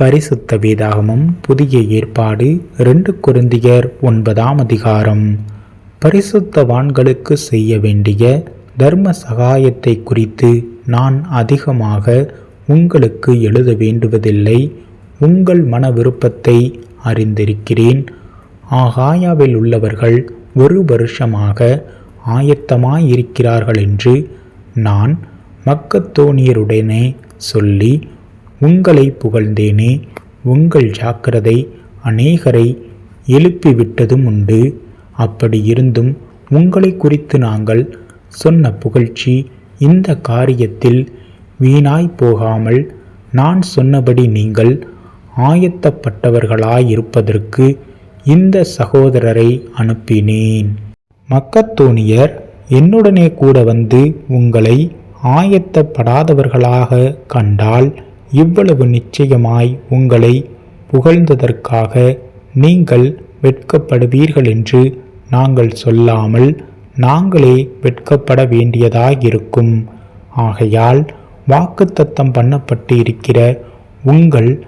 பரிசுத்த வேதாகமம் புதிய ஏற்பாடு ரெண்டு குருந்தியர் ஒன்பதாம் அதிகாரம். பரிசுத்தவான்களுக்கு செய்ய வேண்டிய தர்ம சகாயத்தை குறித்து நான் அதிகமாக உங்களுக்கு எழுத வேண்டுவதில்லை. உங்கள் மன விருப்பத்தை அறிந்திருக்கிறேன். ஆகாயாவில் உள்ளவர்கள் ஒரு வருஷமாக ஆயத்தமாயிருக்கிறார்கள் என்று நான் மக்கத்தோனியருடனே சொல்லி உங்களை புகழ்ந்தேனே. உங்கள் ஜாக்கிரதை அநேகரை எழுப்பிவிட்டதும் உண்டு. அப்படி இருந்தும் உங்களை குறித்து நாங்கள் சொன்ன புகழ்ச்சி இந்த காரியத்தில் வீணாய் போகாமல் நான் சொன்னபடி நீங்கள் ஆயத்தப்பட்டவர்களாயிருப்பதற்கு இந்த சகோதரரை அனுப்பினேன். மக்கத்தோனியர் என்னுடனே கூட வந்து உங்களை ஆயத்தப்படாதவர்களாக கண்டால் இவ்வளவு நிச்சயமாய் உங்களை புகழ்ந்ததற்காக நீங்கள் வெட்கப்படுவீர்கள் என்று நாங்கள் சொல்லாமல் நாங்களே வெட்கப்பட வேண்டியதாயிருக்கும். ஆகையால் வாக்குத்தத்தம் பண்ணப்பட்டு இருக்கிற உங்கள்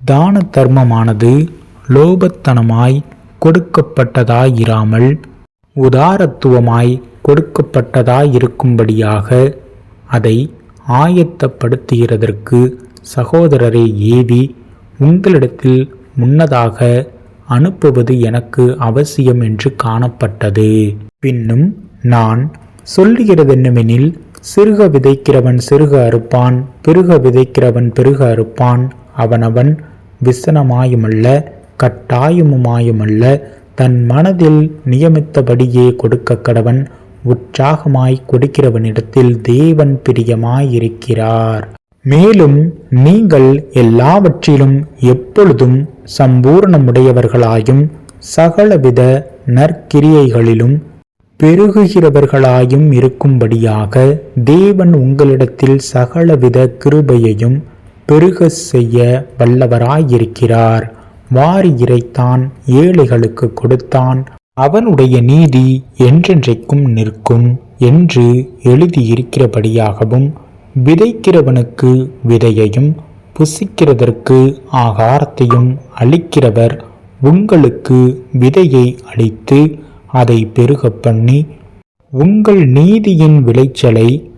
தான தர்மமானது லோபத்தனமாய் கொடுக்கப்பட்டதாயிராமல் உதாரத்துவமாய் கொடுக்கப்பட்டதாயிருக்கும்படியாக அதை ஆயத்தப்படுத்துகிறதற்கு சகோதரரை ஏவி உங்களிடத்தில் முன்னதாக அனுப்புவது எனக்கு அவசியம் என்று காணப்பட்டது. பின்னும் நான் சொல்லுகிறதென்னுமெனில் சிறுக விதைக்கிறவன் சிறுக அறுப்பான் பெருக விதைக்கிறவன் பெருக அறுப்பான். அவனவன் விசனமாயுமல்ல கட்டாயமுமாயுமல்ல தன் மனதில் நியமித்தபடியே கொடுக்க கடவன் உற்சாகமாய் கொடுக்கிறவனிடத்தில் தேவன் பிரியமாயிருக்கிறார். மேலும் நீங்கள் எல்லாவற்றிலும் எப்பொழுதும் சம்பூர்ணமுடையவர்களாயும் சகலவித நற்கிரியைகளிலும் பெருகுகிறவர்களாயும் இருக்கும்படியாக தேவன் உங்களிடத்தில் சகலவித கிருபையையும் பெருக செய்ய வல்லவராயிருக்கிறார். வாரி இறைத்தான் ஏழைகளுக்கு கொடுத்தான். அவனுடைய நீதி என்றென்றைக்கும் நிற்கும் என்று எழுதியிருக்கிறபடியாகவும் விதைக்கிறவனுக்கு விதையையும் புசிக்கிறதற்கு ஆகாரத்தையும் அளிக்கிறவர் உங்களுக்கு விதையை அளித்து அதை பெருகப் பண்ணி உங்கள் நீதியின் விளைச்சலை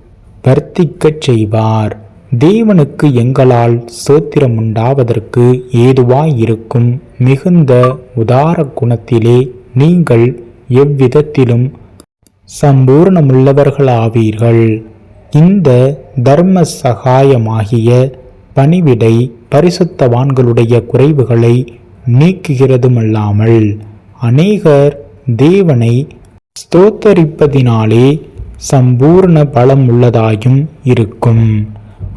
வர்த்திக்கச் செய்வார். தேவனுக்கு எங்களால் சோத்திரம் உண்டாவதற்கு ஏதுவாயிருக்கும் மிகுந்த உதார குணத்திலே நீங்கள் எவ்விதத்திலும் சம்பூர்ணமுள்ளவர்களாவீர்கள். இந்த தர்ம சகாயமாகிய பணிவிடை பரிசுத்தவான்களுடைய குறைவுகளை நீக்குகிறதுமல்லாமல் அநேகர் தேவனை ஸ்தோத்தரிப்பதினாலே சம்பூர்ண பலம் உள்ளதாயும் இருக்கும்.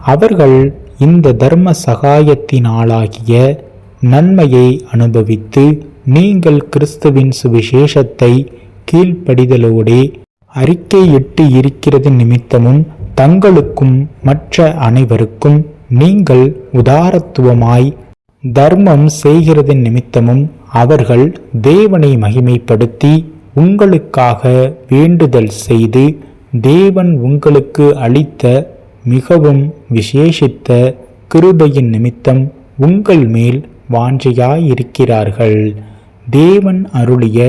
அவர்கள் இந்த தர்ம சகாயத்தினாலாகிய நன்மையை அனுபவித்து நீங்கள் கிறிஸ்துவின் சுவிசேஷத்தை கீழ்ப்படிதலோடே அறிக்கையிட்டு இருக்கிறது நிமித்தமும் தங்களுக்கும் மற்ற அனைவருக்கும் நீங்கள் உதாரத்துவமாய் தர்மம் செய்கிறது நிமித்தமும் அவர்கள் தேவனை மகிமைப்படுத்தி உங்களுக்காக வேண்டுதல் செய்து தேவன் உங்களுக்கு அளித்த மிகவும் விசேஷித்த கிருபையின் நிமித்தம் உங்கள் மேல் வாஞ்சையாயிருக்கிறார்கள். தேவன் அருளிய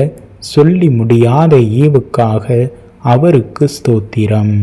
சொல்லி முடியாத ஈவுக்காக அவருக்கு ஸ்தோத்திரம்.